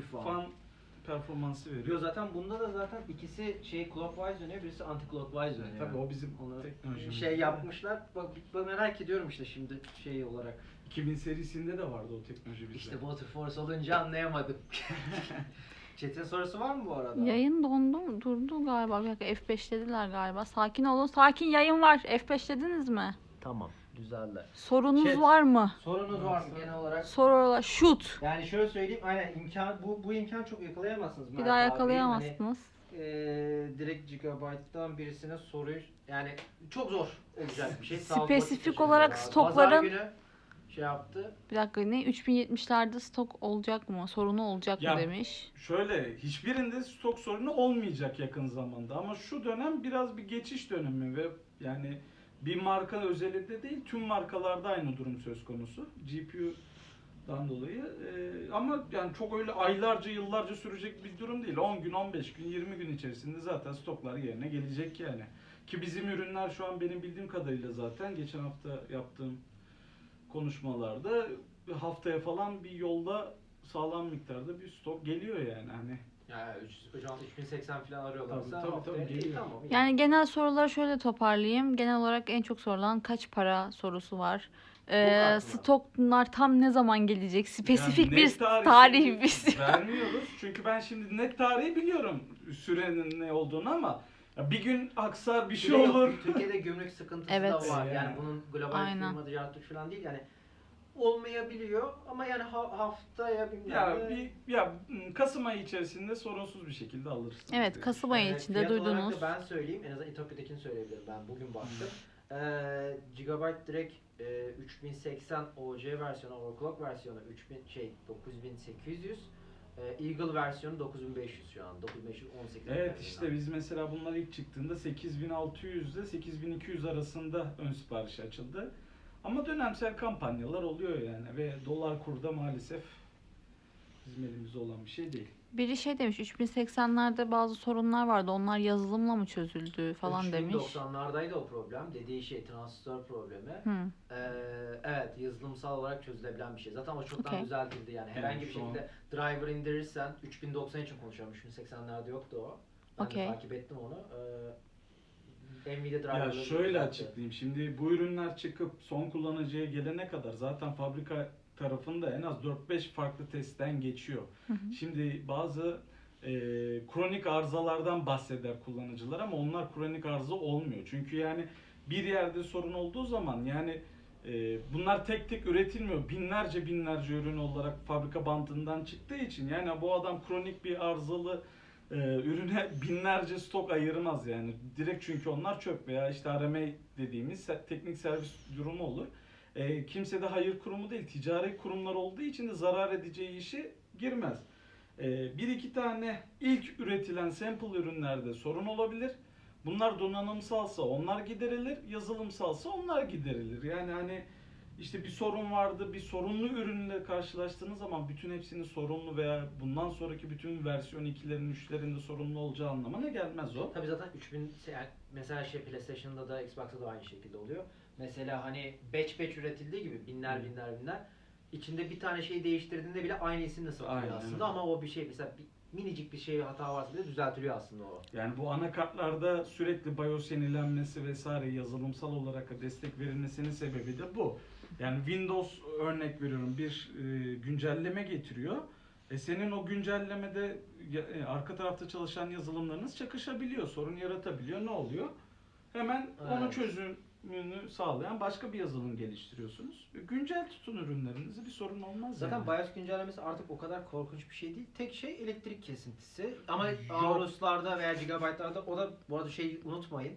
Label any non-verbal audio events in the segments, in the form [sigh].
full fan. fan performansı Yo veriyor. zaten bunda da zaten ikisi şey clockwise dönüyor, birisi anti-clockwise dönüyor. Tabii o bizim Onu teknolojimiz. şey yapmışlar. Bak ben merak ediyorum işte şimdi şey olarak. 2000 serisinde de vardı o teknoloji bizde. İşte Water Force olunca anlayamadım. [laughs] [laughs] Çetin sorusu var mı bu arada? Yayın dondu mu? Durdu galiba. Bir dakika F5 dediler galiba. Sakin olun. Sakin yayın var. F5 dediniz mi? Tamam, güzeller. Sorunuz Chat. var mı? Sorunuz var mı genel olarak? Sorular. Shoot. Yani şöyle söyleyeyim, aynen imkan bu bu imkan çok yakalayamazsınız. Bir Mert daha abi. yakalayamazsınız. Hani, eee, direkt Gigabyte'dan birisine soruyu yani çok zor olacak bir şey. Spesifik olarak lazım. stokların- günü şey yaptı. Bir dakika ne? 3070'lerde stok olacak mı? Sorunu olacak Ya- mı demiş. Şöyle hiçbirinde stok sorunu olmayacak yakın zamanda ama şu dönem biraz bir geçiş dönemi ve yani bir marka özelinde değil tüm markalarda aynı durum söz konusu. GPU'dan dolayı Ee, ama yani çok öyle aylarca yıllarca sürecek bir durum değil. 10 gün, 15 gün, 20 gün içerisinde zaten stoklar yerine gelecek yani. Ki bizim ürünler şu an benim bildiğim kadarıyla zaten geçen hafta yaptığım konuşmalarda haftaya falan bir yolda sağlam miktarda bir stok geliyor yani hani. Yani 3 şu an 3080 falan arıyorlarsa Tabii, tabii, haftaya- tabii, iyi, geliyor. tamam, iyi. Yani genel soruları şöyle toparlayayım. Genel olarak en çok sorulan kaç para sorusu var. Ee, stoklar tam ne zaman gelecek? Spesifik Yani bir tarih biz. [laughs] vermiyoruz. Çünkü ben şimdi net tarihi biliyorum sürenin ne olduğunu ama ya bir gün aksar bir şey Bir de yok, olur. Türkiye'de gümrük sıkıntısı Evet. da var. Yani. Yani bunun global Aynen. firma ticaret falan değil yani olmayabiliyor ama yani ha- haftaya bilmem Ya ne- bir ya m, Kasım ayı içerisinde sorunsuz bir şekilde alırsınız. Evet diye Kasım ayı içinde fiyat olarak duydunuz. da ben söyleyeyim. En azından İtopya'dakini söyleyebilirim. Ben bugün baktım. Ee, Gigabyte direkt e, 3080 OC versiyonu, overclock versiyonu 3000 şey 9800. e, Eagle versiyonu 9500 şu an. 9518. Evet işte biz mesela bunlar ilk çıktığında 8600 ile 8200 arasında ön sipariş açıldı. Ama dönemsel kampanyalar oluyor yani ve dolar kurda maalesef bizim elimizde olan bir şey değil. Biri şey demiş 3080'lerde bazı sorunlar vardı. Onlar yazılımla mı çözüldü falan demiş. 90'lardaydı o problem. Dediği şey transistör problemi. Hı. Ee, evet yazılımsal olarak çözülebilen bir şey. Zaten o çoktan Okey. düzeltildi yani. Herhangi bir an- şekilde driver indirirsen 3090 için konuşuyorum. 3080'lerde yoktu o. Ben Okey. de takip ettim onu. Ee, Nvidia driver'ları Ya şöyle düzeltti. açıklayayım. Şimdi bu ürünler çıkıp son kullanıcıya gelene kadar zaten fabrika tarafında en az 4-5 farklı testten geçiyor. Hı hı. Şimdi bazı e, kronik arızalardan bahseder kullanıcılar ama onlar kronik arıza olmuyor. Çünkü yani bir yerde sorun olduğu zaman yani e, bunlar tek tek üretilmiyor. Binlerce binlerce ürün olarak fabrika bantından çıktığı için yani bu adam kronik bir arızalı e, ürüne binlerce stok ayırmaz yani. Direkt çünkü onlar çöp veya işte RMA dediğimiz teknik servis durumu olur. E, kimse de hayır kurumu değil, ticari kurumlar olduğu için de zarar edeceği işi girmez. E, bir iki tane ilk üretilen sample ürünlerde sorun olabilir. Bunlar donanımsalsa onlar giderilir, yazılımsalsa onlar giderilir. Yani hani işte bir sorun vardı, bir sorunlu ürünle karşılaştığınız zaman bütün hepsinin sorunlu veya bundan sonraki bütün versiyon 2'lerin 3'lerin de sorunlu olacağı anlamına gelmez o. Tabii zaten 3000 se- yani mesela şey PlayStation'da da Xbox'ta da aynı şekilde oluyor. Mesela hani batch batch üretildiği gibi binler binler binler içinde bir tane şey değiştirdiğinde bile aynı isimle satılıyor Aynen aslında ama o bir şey mesela bir, minicik bir şey hata varsa bile düzeltiliyor aslında o. Yani bu anakartlarda sürekli BIOS yenilenmesi vesaire yazılımsal olarak destek verilmesinin sebebi de bu. Yani Windows örnek veriyorum bir e, güncelleme getiriyor. E senin o güncellemede e, arka tarafta çalışan yazılımlarınız çakışabiliyor, sorun yaratabiliyor. Ne oluyor? Hemen Evet. çözümünü sağlayan başka bir yazılım geliştiriyorsunuz. E, Güncel tutun ürünlerinizi bir sorun olmaz Zaten yani. BIOS güncellemesi artık o kadar korkunç bir şey değil. Tek şey elektrik kesintisi. Ama. Aorus'larda veya Gigabyte'larda o da bu arada şey unutmayın.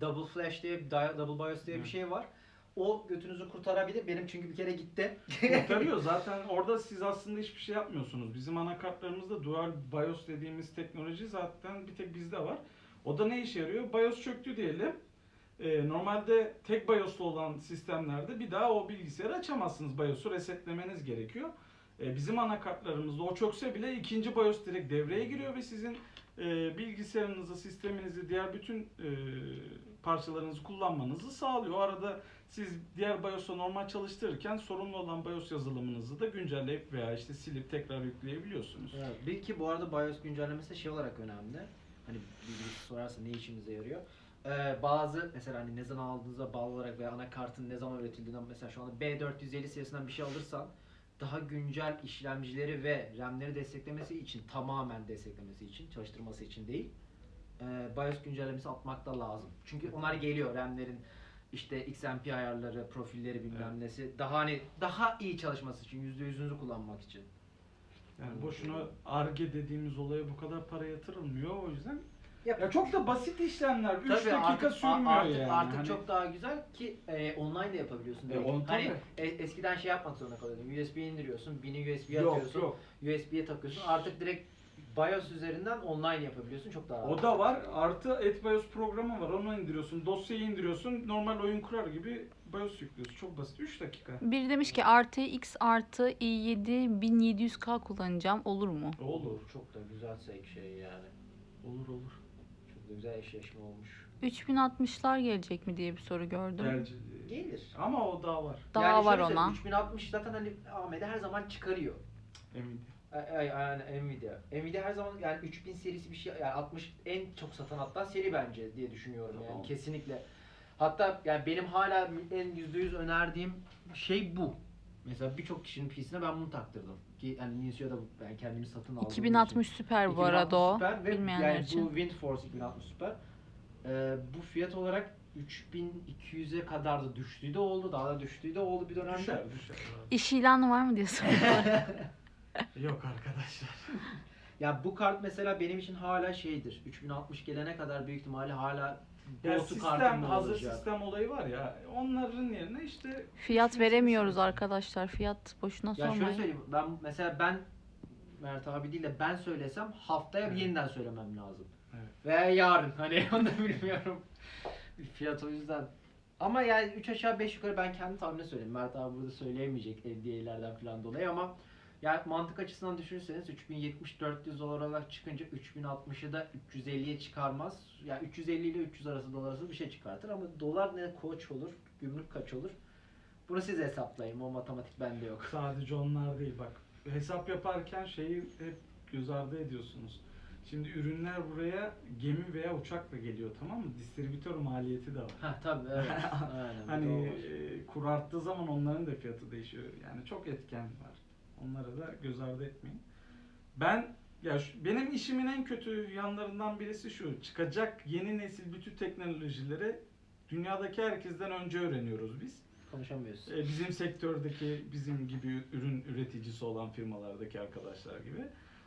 Double Flash diye, di- Double BIOS diye bir Hı. şey var. O götünüzü kurtarabilir. Benim çünkü bir kere gitti. Kurtarıyor. Zaten orada siz aslında hiçbir şey yapmıyorsunuz. Bizim anakartlarımızda Dual BIOS dediğimiz teknoloji zaten bir tek bizde var. O da ne işe yarıyor? BIOS çöktü diyelim. Ee, normalde tek BIOS'lu olan sistemlerde bir daha o bilgisayarı açamazsınız. BIOS'u resetlemeniz gerekiyor. E, bizim anakartlarımızda o çökse bile ikinci BIOS direkt devreye giriyor ve sizin e, bilgisayarınızı, sisteminizi, diğer bütün e, parçalarınızı kullanmanızı sağlıyor. O arada siz diğer BIOS'a normal çalıştırırken sorunlu olan BIOS yazılımınızı da güncelleyip veya işte silip tekrar yükleyebiliyorsunuz. Evet, bir ki bu arada BIOS güncellemesi de şey olarak önemli. Hani birisi sorarsa ne işimize yarıyor. Ee, bazı mesela hani ne zaman aldığınıza bağlı olarak veya anakartın ne zaman üretildiğinden mesela şu anda B450 serisinden bir şey alırsan daha güncel işlemcileri ve RAM'leri desteklemesi için tamamen desteklemesi için çalıştırması için değil e, BIOS güncellemesi atmak da lazım. Çünkü onlar geliyor RAM'lerin işte XMP ayarları, profilleri bilmem Evet. nesi daha hani daha iyi çalışması için %100'ünüzü kullanmak için. Yani boşuna ARGE dediğimiz olaya bu kadar para yatırılmıyor o yüzden. Yap- Ya çok da basit işlemler. 3 Tabii dakika artık, sürmüyor artık, yani. Artık Hani- çok daha güzel ki e, online de yapabiliyorsun. E, on- hani e, eskiden şey yapmak zorunda kalıyordun. USB indiriyorsun, bini Yok atıyorsun, yok. USB'ye takıyorsun. Artık direkt BIOS üzerinden online yapabiliyorsun. Çok daha O da var. Artı AdBIOS programı var. Onu indiriyorsun. Dosyayı indiriyorsun. Normal oyun kurar gibi BIOS yüklüyorsun. Çok basit. 3 dakika. Biri demiş ki RTX artı i7 1700K kullanacağım olur mu? Olur. Çok da güzel şey- şey yani. Olur olur. Çok da güzel eşleşme olmuş. 3060'lar gelecek mi diye bir soru gördüm. Gerçi- Gelir. Ama o daha var. Daha yani var şöyle söyleyeyim, ona. 3060 zaten hani AMD her zaman çıkarıyor. Nvidia. Ay- ay- Yani Nvidia. Nvidia her zaman yani 3000 serisi bir şey yani 60 en çok satan hatta seri bence diye düşünüyorum yani Tamam. kesinlikle. Hatta yani benim hala en %100 önerdiğim şey bu. Mesela birçok kişinin PC'sine ben bunu taktırdım. Ki yani Ninja'da ben kendimi satın aldım. 2060 süper bu arada o. Bilmeyenler yani için. bu WindForce 2060 süper. Ee, bu fiyat olarak 3200'e kadar da düştüğü de oldu. Daha da düştüğü de oldu bir dönemde. Düşer düşer. İş ilanı var mı diye [laughs] soruyorlar. [laughs] Yok arkadaşlar. [laughs] Ya bu kart mesela benim için hala şeydir. 3060 gelene kadar büyük ihtimalle hala Ya Go-to sistem, kartım hazır olacak. sistem olayı var ya. Onların yerine işte Fiyat veremiyoruz arkadaşlar. Fiyat boşuna Ya şöyle sormayın. söyleyeyim. Ben mesela ben Mert abi değil de ben söylesem haftaya Evet. yeniden söylemem lazım. Evet. Veya yarın [laughs] hani onu da bilmiyorum. Fiyat o yüzden. Ama yani 3 aşağı 5 yukarı ben kendi tahminini söyleyeyim. Mert abi burada söyleyemeyecek FDA'lerden falan dolayı ama yani mantık açısından düşünürseniz 3070-400 dolar olarak çıkınca 3060'ı da 350'ye çıkarmaz. Yani 350 ile 300 arası dolar arası bir şey çıkartır ama dolar ne koç olur, gümrük kaç olur? Bunu siz hesaplayın. O matematik bende yok. sadece onlar değil bak. Hesap yaparken şeyi hep göz ardı ediyorsunuz. Şimdi ürünler buraya gemi veya uçakla geliyor tamam mı? Distribütör maliyeti de var. Ha tabii evet. [laughs] Aynen. bir de Hani var. e, kur arttığı zaman onların da fiyatı değişiyor. Yani çok etken var. Onları da göz ardı etmeyin. Ben ya şu- benim işimin en kötü yanlarından birisi şu. Çıkacak yeni nesil bütün teknolojileri dünyadaki herkesten önce öğreniyoruz biz. konuşamıyoruz. E, bizim sektördeki bizim gibi ürün üreticisi olan firmalardaki arkadaşlar gibi.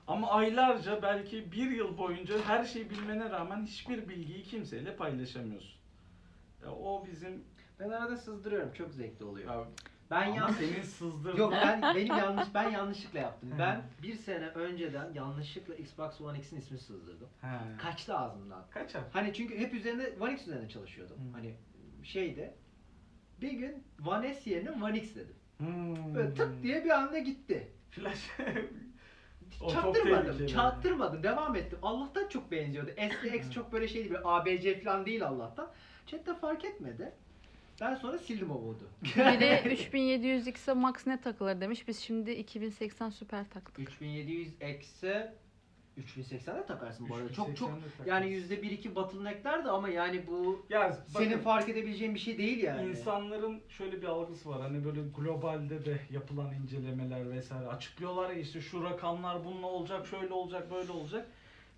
Ama aylarca belki bir yıl boyunca her şeyi bilmene rağmen hiçbir bilgiyi kimseyle paylaşamıyorsun. Ya o bizim Ben arada sızdırıyorum. Çok zevkli oluyor. ya, Ben ama yanlış senin sızdırdığın Yok ben [laughs] benim yanlış ben yanlışlıkla yaptım. Hı. Ben bir sene önceden yanlışlıkla Xbox One X'in ismini sızdırdım. He. Kaçtı ağzımdan. Kaç harf? Hani çünkü hep üzerinde One X üzerine çalışıyordum. Hı. Hani şeyde bir gün One S yerine One X dedim. Hmm. Böyle tık diye bir anda gitti. Flash. [laughs] O Çaktırmadım, devam ettim. Allah'tan çok benziyordu. S ile X çok böyle şeydi, böyle ABC falan değil Allah'tan. Chat de fark etmedi. Ben sonra sildim o modu. Biri 3700X'e max ne takılır demiş. Biz şimdi 2080 süper taktık. 3700 eksi 3080'de takarsın bu arada. Çok 3080'de çok takarsın. yani yüzde bir iki bottleneckler de ama yani bu Ya senin bakın, fark edebileceğin bir şey değil yani. İnsanların şöyle bir algısı var. Hani böyle globalde de yapılan incelemeler vesaire açıklıyorlar ya işte şu rakamlar bununla olacak, şöyle olacak, böyle olacak.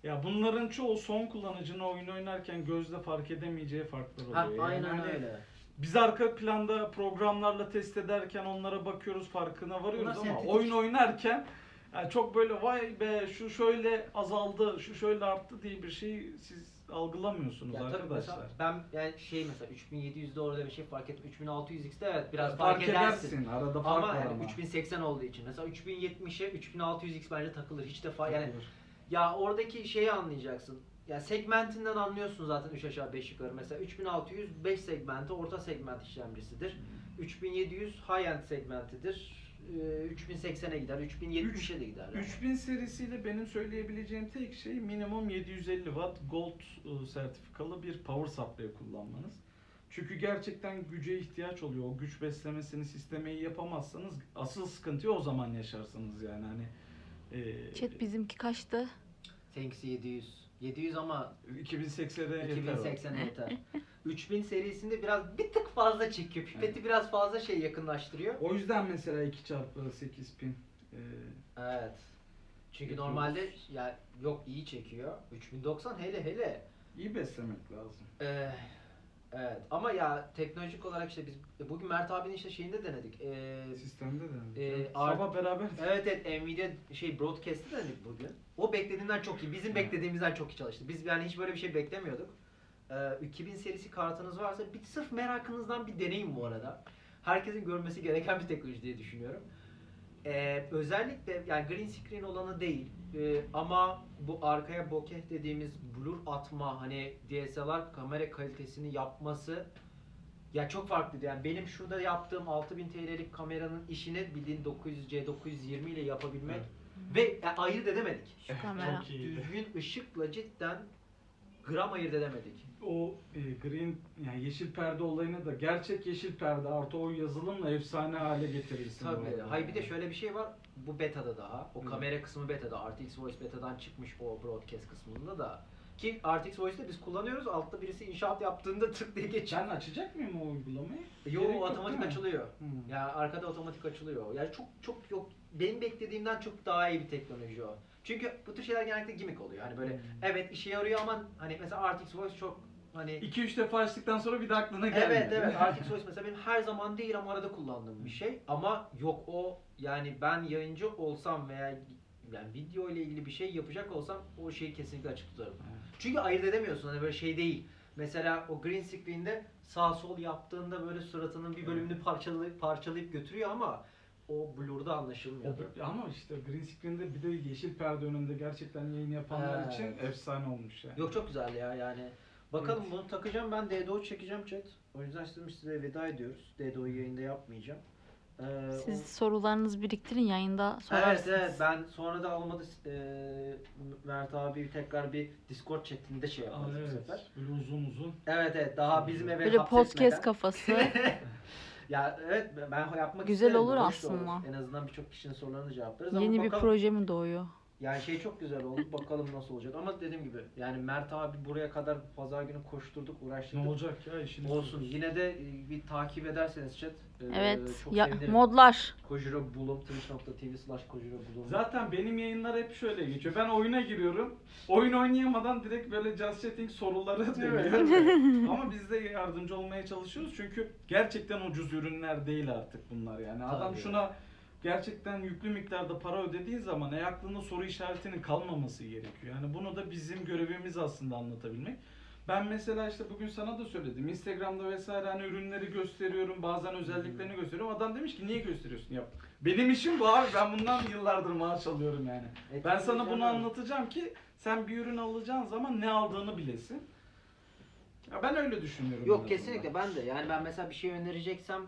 Ya bunların çoğu son kullanıcının oyun oynarken gözle fark edemeyeceği farklar oluyor. Ha, Yani aynen hani öyle. Biz arka planda programlarla test ederken onlara bakıyoruz, farkına varıyoruz Bunlar ama sentetik. oyun oynarken yani çok böyle vay be şu şöyle azaldı, şu şöyle arttı diye bir şey siz algılamıyorsunuz Ya tabii arkadaşlar. mesela ben yani şey mesela 3700'de orada bir şey fark ettim. 3600X'te evet biraz fark, fark, edersin. Arada fark Ama var yani ama. 3080 olduğu için mesela 3070'e 3600X bence takılır. Hiç de fa- yani Takılır. ya oradaki şeyi anlayacaksın. Ya segmentinden anlıyorsun zaten 3 aşağı 5 yukarı. Mesela 3600 5 segmenti orta segment işlemcisidir. 3700 high end segmentidir. e, 3080'e gider, 3070'e de gider. yani. 3000 serisiyle benim söyleyebileceğim tek şey minimum 750 watt gold e, sertifikalı bir power supply kullanmanız. Çünkü gerçekten güce ihtiyaç oluyor. O güç beslemesini sisteme yapamazsanız asıl sıkıntıyı o zaman yaşarsınız yani hani e, Chat bizimki kaçtı? Seninkisi 700. 700 ama 2080'e yeter. o. 2080 [laughs] yeter. 3000 serisinde biraz bir tık fazla çekiyor. Pipeti biraz fazla şey yakınlaştırıyor. O yüzden mesela 2 çarpı 8000 e, Evet. Çünkü Yapıyoruz. normalde ya yok iyi çekiyor. 3090 hele hele. iyi beslemek lazım. Ee, evet ama ya teknolojik olarak işte biz bugün Mert abinin işte şeyinde denedik. Ee, Sistemde de. Ee, Sabah beraber evet evet Nvidia şey broadcast'ı denedik bugün. O beklediğimden çok iyi. Bizim beklediğimizden çok iyi çalıştı. Biz yani hiç böyle bir şey beklemiyorduk. Ee, 2000 serisi kartınız varsa bir sırf merakınızdan bir deneyin bu arada. Herkesin görmesi gereken bir teknoloji diye düşünüyorum. Ee, özellikle yani green screen olanı değil Ee, ama bu arkaya bokeh dediğimiz blur atma hani DSLR kamera kalitesini yapması ya çok farklıydı yani benim şurada yaptığım 6000 TL'lik kameranın işini bildiğin 900C 920 ile yapabilmek Evet. ve yani ayırt edemedik. Şu kamera. Çok iyiydi. Düzgün ışıkla cidden gram ayırt edemedik. o e, green yani yeşil perde olayını da gerçek yeşil perde artı o yazılımla efsane hale getirirsin. bu Tabii. arada. Hayır bir de şöyle bir şey var. Bu beta'da daha. O Hı. kamera kısmı beta'da. RTX Voice beta'dan çıkmış o broadcast kısmında da. Ki RTX Voice'da biz kullanıyoruz. Altta birisi inşaat yaptığında [laughs] tık diye geçiyor. Ben açacak mıyım o uygulamayı? Yo Gerek yok, otomatik açılıyor. Hmm. Ya arkada otomatik açılıyor. Yani çok çok yok. Benim beklediğimden çok daha iyi bir teknoloji o. Çünkü bu tür şeyler genellikle gimmick oluyor. Hani böyle Hmm. evet işe yarıyor ama hani mesela RTX Voice çok hani 2-3 defa açtıktan sonra bir de aklına gelmedi. Evet evet RTX Voice mesela benim her zaman değil ama arada kullandığım bir şey. Ama yok o yani ben yayıncı olsam veya yani video ile ilgili bir şey yapacak olsam o şeyi kesinlikle açık tutarım. Evet. Çünkü ayırt edemiyorsun hani böyle şey değil. Mesela o green screen'de sağ sol yaptığında böyle suratının bir bölümünü parçalayıp parçalayıp götürüyor ama o blur'da anlaşılmıyor. O- ama işte green screen'de bir de yeşil perde önünde gerçekten yayın yapanlar Evet. için efsane olmuş yani. Yok çok güzel ya yani. Bakalım Evet. bunu takacağım ben DDO çekeceğim chat. O yüzden size size veda ediyoruz. DDO'yu yayında yapmayacağım. Ee, Siz o- sorularınızı biriktirin yayında Evet sorarsınız. evet ben sonra da olmadı e, Mert abi tekrar bir Discord chatinde şey Aa, yaparız bu evet. sefer. Böyle uzun uzun. Evet evet daha bizim eve Böyle podcast [laughs] kafası. [laughs] ya evet ben yapmak Güzel isterim, olur hoş da olur. aslında. En azından birçok kişinin sorularını cevaplarız ama Yeni bir bakalım. proje mi doğuyor? Yani şey çok güzel oldu [laughs] bakalım nasıl olacak ama dediğim gibi yani Mert abi buraya kadar pazar günü koşturduk uğraştık. Ne olacak ya işiniz Olsun yine de e, bir takip ederseniz chat. e, Evet. Çok Ya, sevinirim. modlar. Kojiro Bulum twitch.tv slash Kojiro Bulum. Zaten benim yayınlar hep şöyle geçiyor. Ben oyuna giriyorum. Oyun oynayamadan direkt böyle just chatting soruları dönüyor. [laughs] [laughs] Ama biz de yardımcı olmaya çalışıyoruz. Çünkü gerçekten ucuz ürünler değil artık bunlar yani. Adam Tabii. şuna gerçekten yüklü miktarda para ödediği zaman e aklında soru işaretinin kalmaması gerekiyor. Yani bunu da bizim görevimiz aslında anlatabilmek. Ben mesela işte bugün sana da söyledim. Instagram'da vesaire hani ürünleri gösteriyorum. Bazen özelliklerini gösteriyorum. Adam demiş ki niye gösteriyorsun? Ya benim işim bu abi. Ben bundan yıllardır maaş alıyorum yani. Evet, Ben sana bunu anlatacağım ki sen bir ürün alacağın zaman ne aldığını bilesin. Ya ben öyle düşünüyorum. Yok kesinlikle ben de yani ben mesela bir şey önereceksem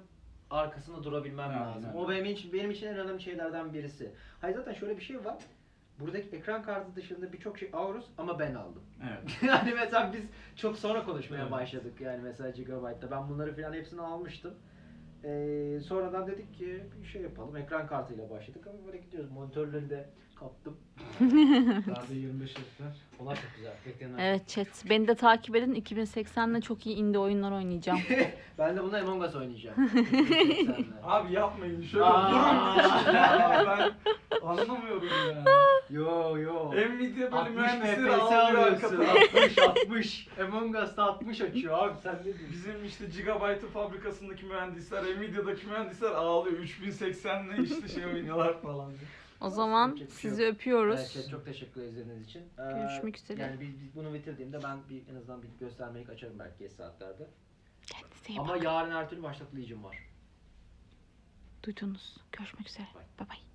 arkasında durabilmem Aynen. lazım. O benim için benim için en önemli şeylerden birisi. Hayır zaten şöyle bir şey var. Buradaki ekran kartı dışında birçok şey alıyoruz ama ben aldım. Evet. [laughs] yani mesela biz çok sonra konuşmaya Evet. başladık yani mesela Gigabyte'da. Ben bunları falan hepsini almıştım. Ee, sonradan dedik ki bir şey yapalım. Ekran kartıyla başladık ama böyle gidiyoruz. Monitörleri de kaptım. [laughs] Daha 25 etler. Onlar çok güzel. Beklenen. Evet chat. Beni de takip edin. 2080'de çok iyi indie oyunlar oynayacağım. [laughs] Ben de bunda Among Us oynayacağım. 2080'de. [laughs] Abi yapmayın şöyle ya ben anlamıyorum ya. Yo yo. Nvidia böyle 60 mühendisleri FPS alıyor alıyorsun. arkadan. 60 60. Among Us'ta 60 açıyor abi sen ne diyorsun? Bizim işte Gigabyte'ın fabrikasındaki mühendisler, Nvidia'daki mühendisler ağlıyor. 3080'le işte şey oynuyorlar falan. diye. O zaman Yapacak bir şey sizi yok. öpüyoruz. Chat, çok teşekkür ederiz izlediğiniz için. Ee, Görüşmek üzere. Yani biz, biz bunu bitirdiğimde ben bir en azından bir göstermelik açarım belki geç saatlerde. Kendinize iyi Ama bakın. yarın her türlü başlatılıyım var. Duydunuz. Görüşmek üzere. Bye bye.